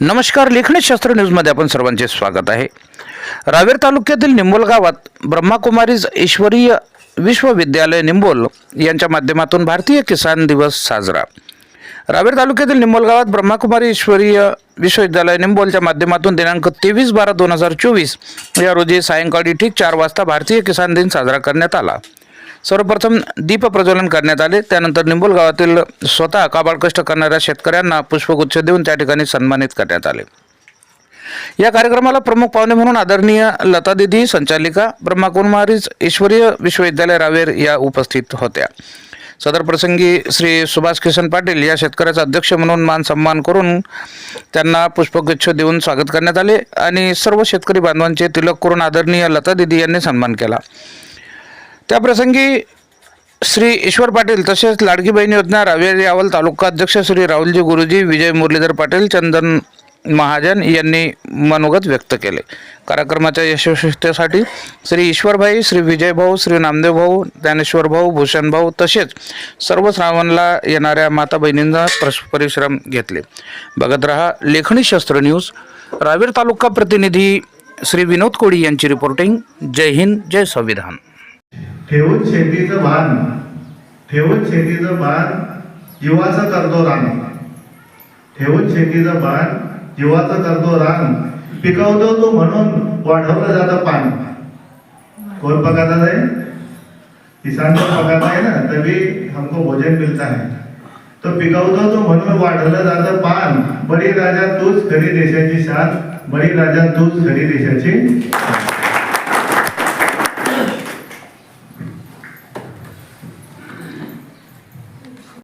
नमस्कार लेखणी शास्त्र न्यूजमध्ये आपण सर्वांचे स्वागत आहे. रावेर तालुक्यातील निंबोल गावात ब्रह्माकुमारीज ईश्वरीय विश्वविद्यालय निंबोल यांच्या माध्यमातून भारतीय किसान दिवस साजरा. रावेर तालुक्यातील निंबोल गावात ब्रह्माकुमारी ईश्वरीय विश्वविद्यालय निंबोलच्या माध्यमातून दिनांक तेवीस बारा दोन हजार चोवीस या रोजी सायंकाळी ठीक चार वाजता भारतीय किसान दिन साजरा करण्यात आला. सर्वप्रथम दीप प्रज्वलन करण्यात आले. त्यानंतर निंबोल गावातील स्वतः काबाड कष्ट करणाऱ्या शेतकऱ्यांना पुष्पगुच्छ देऊन त्या ठिकाणी सन्मानित करण्यात आले. या कार्यक्रमाला प्रमुख पाहुणे म्हणून आदरणीय लता दिदी संचालिका ब्रह्माकुमारीज ईश्वरीय विश्वविद्यालय रावेर या उपस्थित होत्या. सदर प्रसंगी श्री सुभाष किसन पाटील या शेतकऱ्याचा अध्यक्ष म्हणून मान सन्मान करून त्यांना पुष्पगुच्छ देऊन स्वागत करण्यात आले आणि सर्व शेतकरी बांधवांचे तिलक करून आदरणीय लता दिदी यांनी सन्मान केला. त्याप्रसंगी श्री ईश्वर पाटील तसेच लाडकी बहीण योजना रावेर यावल तालुका अध्यक्ष श्री राहुलजी गुरुजी विजय मुरलीधर पाटील चंदन महाजन यांनी मनोगत व्यक्त केले. कार्यक्रमाच्या यशस्वीतेसाठी श्री ईश्वरभाई श्री विजयभाऊ श्री नामदेव भाऊ ज्ञानेश्वर भाऊ भूषण भाऊ तसेच सर्व श्रावणला येणाऱ्या माता बहिणींना परिश्रम घेतले. बघत रहा लेखणी शस्त्र न्यूज. रावेर तालुका प्रतिनिधी श्री विनोद कोळी यांची रिपोर्टिंग जय हिंद जय संविधान. ठेवून शेतीचं भान ठेवून शेतीचं भान जीवाचं करतो रान. ठेवून शेतीचं भान जीवाचं करतो रान. पिकवतो तो म्हणून वाढवलं जातं पान कोण पकाता है किसान को पकाता है ना तभी हमको भोजन मिलता है तो पिकवतो तो म्हणून वाढवलं जातं पान. बळी राजा तूच खरी देशाची शान बळी राजा तूच खरी देशाची